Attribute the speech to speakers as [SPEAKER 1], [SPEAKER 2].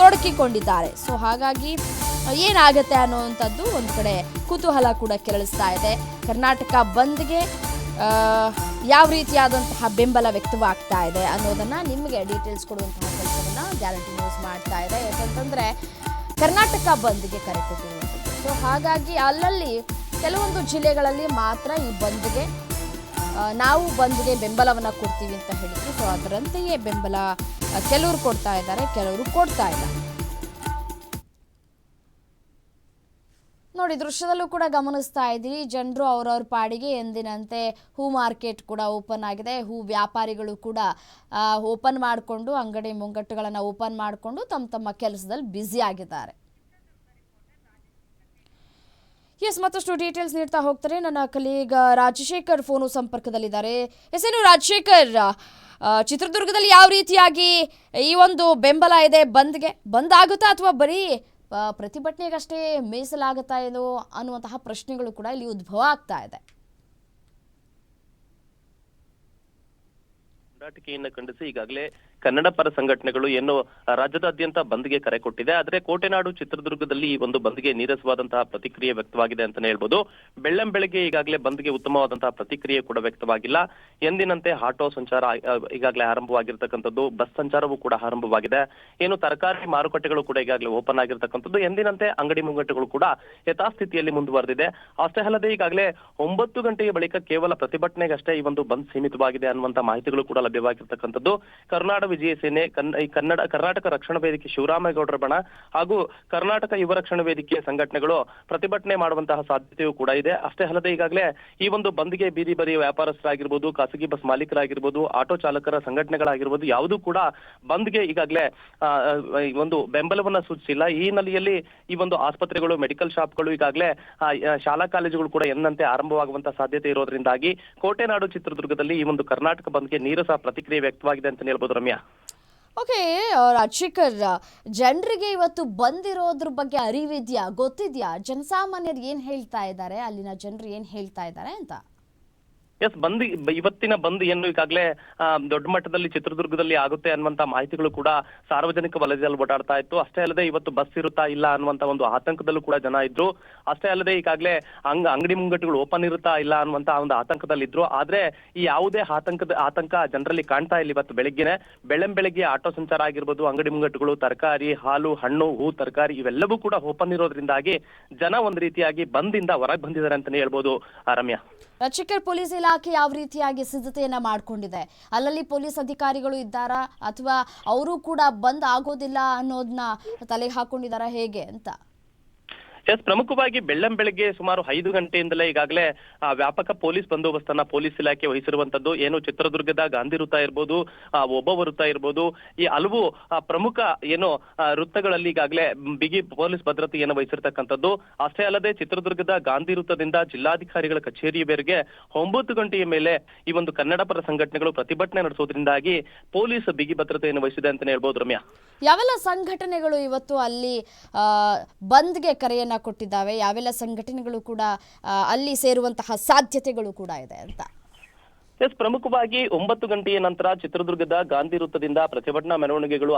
[SPEAKER 1] ತೊಡಗಿಕೊಂಡಿದ್ದಾರೆ ಸೊ ಹಾಗಾಗಿ ಏನಾಗುತ್ತೆ ಅನ್ನೋವಂಥದ್ದು ಒಂದು ಕಡೆ ಕುತೂಹಲ ಕೂಡ ಕೆರಳಿಸ್ತಾ ಇದೆ. ಕರ್ನಾಟಕ ಬಂದ್ಗೆ ಯಾವ ರೀತಿಯಾದಂತಹ ಬೆಂಬಲ ವ್ಯಕ್ತವಾಗ್ತಾ ಇದೆ ಅನ್ನೋದನ್ನು ನಿಮಗೆ ಡೀಟೇಲ್ಸ್ ಕೊಡುವಂತಹ ಕೆಲಸವನ್ನ ಗ್ಯಾರಂಟಿ ನ್ಯೂಸ್ ಮಾಡ್ತಾ ಇದೆ. ಯಾಕಂತಂದರೆ, ಕರ್ನಾಟಕ ಬಂದ್ಗೆ ಕರೆ ಕೊಟ್ಟಿರುವಂಥದ್ದು. ಸೊ ಹಾಗಾಗಿ ಅಲ್ಲಲ್ಲಿ ಕೆಲವೊಂದು ಜಿಲ್ಲೆಗಳಲ್ಲಿ ಮಾತ್ರ ಈ ಬಂದ್ಗೆ ನಾವು ಬಂದ್ಗೆ ಬೆಂಬಲವನ್ನು ಕೊಡ್ತೀವಿ ಅಂತ ಹೇಳಿದ್ರು. ಸೊ ಅದರಂತೆಯೇ ಬೆಂಬಲ ಕೆಲವರು ಕೊಡ್ತಾ ಇದ್ದಾರೆ, ಕೆಲವರು ಕೊಡ್ತಾ ಇಲ್ಲ. ನೋಡಿ, ದೃಶ್ಯದಲ್ಲೂ ಕೂಡ ಗಮನಿಸ್ತಾ ಇದ್ದೀವಿ ಜನರು ಅವರವ್ರ ಪಾಡಿಗೆ ಎಂದಿನಂತೆ ಹೂ ಮಾರ್ಕೆಟ್ ಕೂಡ ಓಪನ್ ಆಗಿದೆ. ಹೂ ವ್ಯಾಪಾರಿಗಳು ಕೂಡ ಓಪನ್ ಮಾಡಿಕೊಂಡು, ಅಂಗಡಿ ಮುಂಗಟ್ಟುಗಳನ್ನು ಓಪನ್ ಮಾಡಿಕೊಂಡು ತಮ್ಮ ತಮ್ಮ ಕೆಲಸದಲ್ಲಿ ಬ್ಯುಸಿ ಆಗಿದ್ದಾರೆ. ಎಸ್, ಮತ್ತಷ್ಟು ಡೀಟೇಲ್ಸ್ ನೀಡ್ತಾ ಹೋಗ್ತಾರೆ. ನನ್ನ ಕಲೀಗ ರಾಜಶೇಖರ್ ಫೋನು ಸಂಪರ್ಕದಲ್ಲಿದ್ದಾರೆ. ಎಸ್, ಏನು ರಾಜಶೇಖರ್? ಚಿತ್ರದುರ್ಗದಲ್ಲಿ ಯಾವ ರೀತಿಯಾಗಿ ಈ ಒಂದು ಬೆಂಬಲ ಇದೆ? ಬಂದ್ಗೆ ಬಂದ್ ಆಗುತ್ತಾ ಅಥವಾ ಬರೀ ಪ್ರತಿಭಟನೆಗಷ್ಟೇ ಮೀಸಲಾಗುತ್ತಾ ಏನೋ ಅನ್ನುವಂತಹ ಪ್ರಶ್ನೆಗಳು ಕೂಡ ಇಲ್ಲಿ ಉದ್ಭವ ಆಗ್ತಾ ಇದೆ.
[SPEAKER 2] ಹೋರಾಟಿಕೆಯನ್ನು ಖಂಡಿಸಿ ಈಗಾಗಲೇ ಕನ್ನಡ ಪರ ಸಂಘಟನೆಗಳು ಏನು ರಾಜ್ಯದಾದ್ಯಂತ ಬಂದ್ಗೆ ಕರೆ ಕೊಟ್ಟಿದೆ. ಆದ್ರೆ ಕೋಟೆನಾಡು ಚಿತ್ರದುರ್ಗದಲ್ಲಿ ಈ ಒಂದು ಬಂದ್ಗೆ ನೀರಸವಾದಂತಹ ಪ್ರತಿಕ್ರಿಯೆ ವ್ಯಕ್ತವಾಗಿದೆ ಅಂತಾನೆ ಹೇಳ್ಬೋದು. ಬೆಳ್ಳಂ ಬೆಳಗ್ಗೆ ಈಗಾಗಲೇ ಬಂದ್ಗೆ ಉತ್ತಮವಾದಂತಹ ಪ್ರತಿಕ್ರಿಯೆ ಕೂಡ ವ್ಯಕ್ತವಾಗಿಲ್ಲ. ಎಂದಿನಂತೆ ಆಟೋ ಸಂಚಾರ ಈಗಾಗಲೇ ಆರಂಭವಾಗಿರ್ತಕ್ಕಂಥದ್ದು, ಬಸ್ ಸಂಚಾರವೂ ಕೂಡ ಆರಂಭವಾಗಿದೆ. ಏನು ತರಕಾರಿ ಮಾರುಕಟ್ಟೆಗಳು ಕೂಡ ಈಗಾಗಲೇ ಓಪನ್ ಆಗಿರ್ತಕ್ಕಂಥದ್ದು. ಎಂದಿನಂತೆ ಅಂಗಡಿ ಮುಂಗಟ್ಟುಗಳು ಕೂಡ ಯಥಾಸ್ಥಿತಿಯಲ್ಲಿ ಮುಂದುವರೆದಿದೆ. ಅಷ್ಟೇ ಅಲ್ಲದೆ ಈಗಾಗಲೇ ಒಂಬತ್ತು ಗಂಟೆಯ ಬಳಿಕ ಕೇವಲ ಪ್ರತಿಭಟನೆಗಷ್ಟೇ ಈ ಒಂದು ಬಂದ್ ಸೀಮಿತವಾಗಿದೆ ಅನ್ನುವಂತ ಮಾಹಿತಿಗಳು ಕೂಡ ಲಭ್ಯವಾಗಿರ್ತಕ್ಕಂಥದ್ದು ಕರ್ನಾಟಕ ವಿಜಯ ಸೇನೆ ಕನ್ನಡ, ಕರ್ನಾಟಕ ರಕ್ಷಣಾ ವೇದಿಕೆ ಶಿವರಾಮೇಗೌಡರ ಬಣ ಹಾಗೂ ಕರ್ನಾಟಕ ಯುವ ರಕ್ಷಣಾ ವೇದಿಕೆಯ ಸಂಘಟನೆಗಳು ಪ್ರತಿಭಟನೆ ಮಾಡುವಂತಹ ಸಾಧ್ಯತೆಯೂ ಕೂಡ ಇದೆ. ಅಷ್ಟೇ ಅಲ್ಲದೆ ಈಗಾಗಲೇ ಈ ಒಂದು ಬಂದ್ಗೆ ಬೀದಿ ಬರಿ ವ್ಯಾಪಾರಸ್ಥರಾಗಿರ್ಬೋದು, ಖಾಸಗಿ ಬಸ್ ಮಾಲೀಕರಾಗಿರ್ಬೋದು, ಆಟೋ ಚಾಲಕರ ಸಂಘಟನೆಗಳಾಗಿರ್ಬೋದು, ಯಾವುದು ಕೂಡ ಬಂದ್ಗೆ ಈಗಾಗಲೇ ಒಂದು ಬೆಂಬಲವನ್ನ ಸೂಚಿಸಿಲ್ಲ. ಈ ಹಿನ್ನೆಲೆಯಲ್ಲಿ ಈ ಒಂದು ಆಸ್ಪತ್ರೆಗಳು, ಮೆಡಿಕಲ್ ಶಾಪ್ಗಳು ಈಗಾಗಲೇ ಶಾಲಾ ಕಾಲೇಜುಗಳು ಕೂಡ ಎಂದಂತೆ ಆರಂಭವಾಗುವಂತಹ ಸಾಧ್ಯತೆ ಇರೋದ್ರಿಂದಾಗಿ ಕೋಟೆನಾಡು ಚಿತ್ರದುರ್ಗದಲ್ಲಿ ಈ ಒಂದು ಕರ್ನಾಟಕ ಬಂದ್ಗೆ ನೀರಸ ಪ್ರತಿಕ್ರಿಯೆ ವ್ಯಕ್ತವಾಗಿದೆ ಅಂತ ಹೇಳ್ಬೋದು ರಮ್ಯಾ.
[SPEAKER 1] ಓಕೆ ರಾಜಶೇಖರ್ ಜನರಿಗೆ ಇವತ್ತು ಬಂದಿರೋದ್ರ ಬಗ್ಗೆ ಅರಿವಿದ್ಯಾ? ಗೊತ್ತಿದ್ಯಾ? ಜನಸಾಮಾನ್ಯರು ಏನು ಹೇಳ್ತಾ ಇದ್ದಾರೆ? ಅಲ್ಲಿನ ಜನರು ಏನು ಹೇಳ್ತಾ ಇದ್ದಾರೆ ಅಂತ?
[SPEAKER 2] ಎಸ್ ಬಂದ್ ಇವತ್ತಿನ ಬಂದ್ ಏನು ಈಗಾಗಲೇ ದೊಡ್ಡ ಮಟ್ಟದಲ್ಲಿ ಚಿತ್ರದುರ್ಗದಲ್ಲಿ ಆಗುತ್ತೆ ಅನ್ನುವಂತ ಮಾಹಿತಿಗಳು ಕೂಡ ಸಾರ್ವಜನಿಕ ವಲಯದಲ್ಲಿ ಓಡಾಡ್ತಾ ಇತ್ತು. ಅಷ್ಟೇ ಅಲ್ಲದೆ ಇವತ್ತು ಬಸ್ ಇರುತ್ತಾ ಇಲ್ಲ ಅನ್ನುವಂತ ಒಂದು ಆತಂಕದಲ್ಲೂ ಕೂಡ ಜನ ಇದ್ರು. ಅಷ್ಟೇ ಅಲ್ಲದೆ ಈಗಾಗಲೇ ಅಂಗ ಅಂಗಡಿ ಮುಂಗಟ್ಟುಗಳು ಓಪನ್ ಇರುತ್ತಾ ಇಲ್ಲ ಅನ್ನುವಂತ ಒಂದು ಆತಂಕದಲ್ಲಿದ್ರು ಆದ್ರೆ ಈ ಯಾವುದೇ ಆತಂಕದ ಆತಂಕ ಜನರಲ್ಲಿ ಕಾಣ್ತಾ ಇಲ್ಲ ಇವತ್ತು ಬೆಳಗ್ಗೆನೆ. ಬೆಳಂ ಬೆಳಗ್ಗೆ ಆಟೋ ಸಂಚಾರ ಆಗಿರ್ಬೋದು, ಅಂಗಡಿ ಮುಂಗಟ್ಟುಗಳು, ತರಕಾರಿ, ಹಾಲು, ಹಣ್ಣು, ಹೂ, ತರಕಾರಿ ಇವೆಲ್ಲವೂ ಕೂಡ ಓಪನ್ ಇರೋದ್ರಿಂದಾಗಿ ಜನ ಒಂದ್ ರೀತಿಯಾಗಿ ಬಂದಿಂದ ಹೊರಗೆ ಬಂದಿದ್ದಾರೆ ಅಂತಾನೆ ಹೇಳ್ಬೋದು ರಮ್ಯಾ.
[SPEAKER 1] ರಾಜಶೇಖರ್ ಪೊಲೀಸ್ ಇಲಾಖೆ ಯಾವ ರೀತಿಯಾಗಿ ಸಿದ್ಧತೆಯನ್ನ ಮಾಡ್ಕೊಂಡಿದೆ? ಅಲ್ಲಲ್ಲಿ ಪೊಲೀಸ್ ಅಧಿಕಾರಿಗಳು ಇದ್ದಾರಾ? ಅಥವಾ ಅವರು ಕೂಡ ಬಂದ್ ಆಗೋದಿಲ್ಲ ಅನ್ನೋದನ್ನ ತಲೆಗೆ ಹಾಕೊಂಡಿದ್ದಾರಾ ಹೇಗೆ ಅಂತ.
[SPEAKER 2] ಎಸ್, ಪ್ರಮುಖವಾಗಿ ಬೆಳ್ಳಂ ಬೆಳಗ್ಗೆ ಸುಮಾರು ಐದು ಗಂಟೆಯಿಂದಲೇ ಈಗಾಗಲೇ ವ್ಯಾಪಕ ಪೊಲೀಸ್ ಬಂದೋಬಸ್ತನ್ನ ಪೊಲೀಸ್ ಇಲಾಖೆ ವಹಿಸಿರುವಂತದ್ದು. ಏನು, ಚಿತ್ರದುರ್ಗದ ಗಾಂಧಿ ವೃತ್ತ ಇರ್ಬೋದು ಒಬ್ಬ ವೃತ್ತ ಇರ್ಬೋದು, ಈ ಹಲವು ಪ್ರಮುಖ, ಏನು ವೃತ್ತಗಳಲ್ಲಿ ಈಗಾಗಲೇ ಬಿಗಿ ಪೊಲೀಸ್ ಭದ್ರತೆಯನ್ನು ವಹಿಸಿರ್ತಕ್ಕಂಥದ್ದು. ಅಷ್ಟೇ ಅಲ್ಲದೆ ಚಿತ್ರದುರ್ಗದ ಗಾಂಧಿ ವೃತ್ತದಿಂದ ಜಿಲ್ಲಾಧಿಕಾರಿಗಳ ಕಚೇರಿ ಬೇರೆಗೆ ಒಂಬತ್ತು ಗಂಟೆಯ ಮೇಲೆ ಈ ಒಂದು ಕನ್ನಡ ಪರ ಸಂಘಟನೆಗಳು ಪ್ರತಿಭಟನೆ ನಡೆಸೋದ್ರಿಂದಾಗಿ ಪೊಲೀಸ್ ಬಿಗಿ ಭದ್ರತೆಯನ್ನು ವಹಿಸಿದೆ ಅಂತಾನೆ ಹೇಳ್ಬೋದು ರಮ್ಯಾ.
[SPEAKER 1] ಯಾವೆಲ್ಲ ಸಂಘಟನೆಗಳು ಇವತ್ತು ಅಲ್ಲಿ ಬಂದ್ಗೆ ಕರೆಯನ್ನ ಕೊಟ್ಟಿದ್ದಾವೆ. ಯಾವೆಲ್ಲ ಸಂಘಟನೆಗಳು ಕೂಡ ಅಲ್ಲಿ ಸೇರುವಂತಹ ಸಾಧ್ಯತೆಗಳು ಕೂಡ ಇದೆ ಅಂತ.
[SPEAKER 2] ಎಸ್, ಪ್ರಮುಖವಾಗಿ ಒಂಬತ್ತು ಗಂಟೆಯ ನಂತರ ಚಿತ್ರದುರ್ಗದ ಗಾಂಧಿ ವೃತ್ತದಿಂದ ಪ್ರತಿಭಟನಾ ಮೆರವಣಿಗೆಗಳು